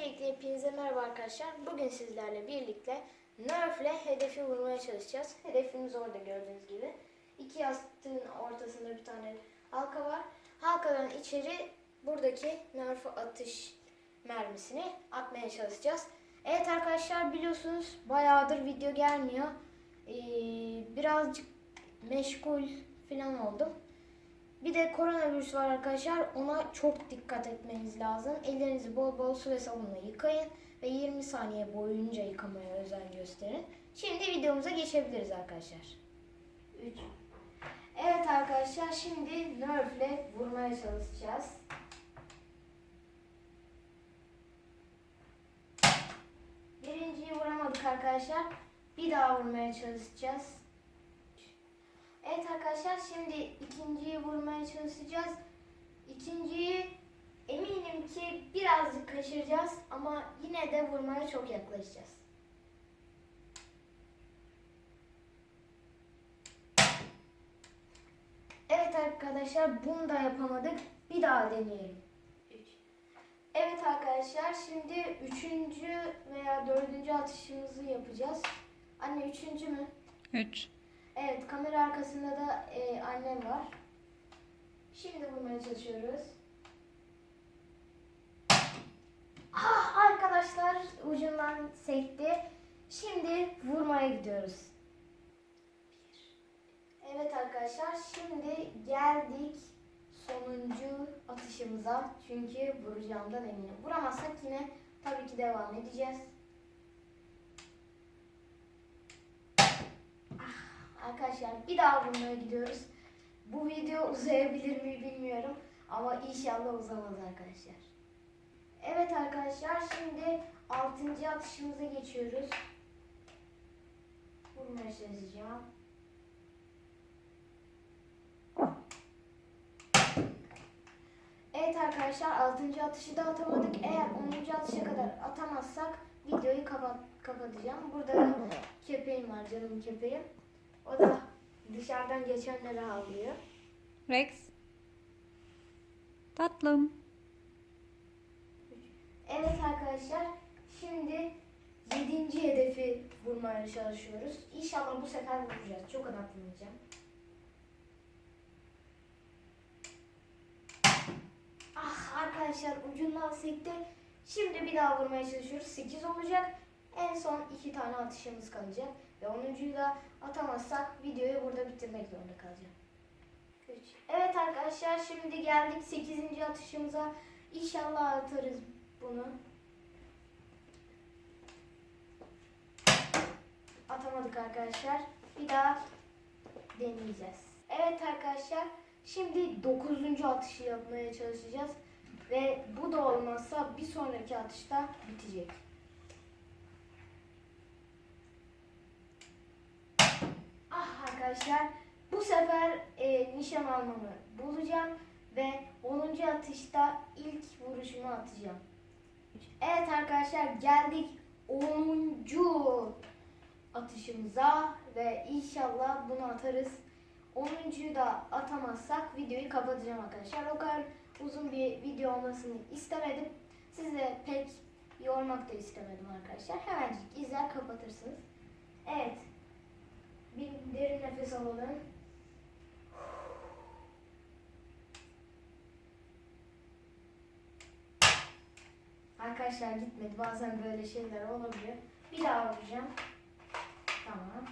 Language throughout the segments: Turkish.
Öncelikle hepinize merhaba arkadaşlar. Bugün sizlerle birlikte Nerf ile hedefi vurmaya çalışacağız. Hedefimiz orada gördüğünüz gibi. İki yastığın ortasında bir tane halka var. Halkadan içeri buradaki Nerf atış mermisini atmaya çalışacağız. Evet arkadaşlar biliyorsunuz bayağıdır video gelmiyor. Ee, birazcık meşgul falan oldum. Bir de koronavirüs var arkadaşlar. Ona çok dikkat etmeniz lazım. Ellerinizi bol bol su ve sabunla yıkayın. Ve 20 saniye boyunca yıkamaya özen gösterin. Şimdi videomuza geçebiliriz arkadaşlar. 3 Evet arkadaşlar şimdi Nerf ile vurmaya çalışacağız. Birinciyi vuramadık arkadaşlar. Bir daha vurmaya çalışacağız. Evet arkadaşlar şimdi ikinciyi vurmaya çalışacağız. İkinciyi eminim ki birazcık kaçıracağız ama yine de vurmaya çok yaklaşacağız. Evet arkadaşlar bunu da yapamadık. Bir daha deneyelim. Üç. Evet arkadaşlar şimdi üçüncü veya dördüncü atışımızı yapacağız. Anne üçüncü mü? 3. Evet, kamera arkasında da e, annem var. Şimdi vurmaya çalışıyoruz. Ah arkadaşlar ucundan sekti. Şimdi vurmaya gidiyoruz. Evet arkadaşlar şimdi geldik sonuncu atışımıza. Çünkü vuracağımdan eminim. Vuramazsak yine tabii ki devam edeceğiz. Arkadaşlar bir daha vurmaya gidiyoruz. Bu video uzayabilir mi bilmiyorum ama inşallah uzamaz arkadaşlar. Evet arkadaşlar şimdi 6. atışımıza geçiyoruz. Vurmaya çalışacağım. Evet arkadaşlar 6. atışı da atamadık. Eğer 10. atışa kadar atamazsak videoyu kapat kapatacağım. Burada da köpeğim var canım köpeğim. O da dışarıdan geçenlere havlıyor. Rex. Tatlım. Evet arkadaşlar şimdi yedinci hedefi vurmaya çalışıyoruz. İnşallah bu sefer vuracağız. Çok odaklanacağım. Ah arkadaşlar ucundan sekti. Şimdi bir daha vurmaya çalışıyoruz. 8 olacak. En son iki tane atışımız kalacak. Ve 10'uncuyu da atamazsak videoyu burada bitirmek zorunda kalacağım. Evet arkadaşlar şimdi geldik 8. atışımıza. İnşallah atarız bunu. Atamadık arkadaşlar. Bir daha deneyeceğiz. Evet arkadaşlar şimdi 9. atışı yapmaya çalışacağız. Ve bu da olmazsa bir sonraki atışta bitecek. Ah arkadaşlar bu sefer e, nişan almamı bulacağım ve 10. atışta ilk vuruşumu atacağım. Evet arkadaşlar geldik 10. atışımıza ve inşallah bunu atarız. 10.yu da atamazsak videoyu kapatacağım arkadaşlar. O kadar uzun bir video olmasını istemedim. Sizi de pek yormak da istemedim arkadaşlar. Hemencik izler kapatırsınız. Evet. Bir derin nefes alalım. Arkadaşlar gitmedi. Bazen böyle şeyler olabiliyor. Bir daha vuracağım. Tamam.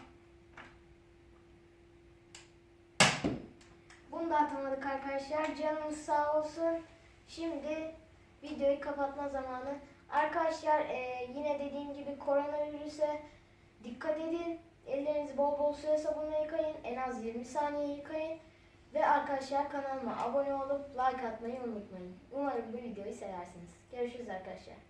Bunu da atamadık arkadaşlar. Canımız sağ olsun. Şimdi videoyu kapatma zamanı. Arkadaşlar e, yine dediğim gibi koronavirüse dikkat edin. Ellerinizi bol bol suya sabunla yıkayın. En az 20 saniye yıkayın. Ve arkadaşlar kanalıma abone olup like atmayı unutmayın. Umarım bu videoyu seversiniz. Görüşürüz arkadaşlar.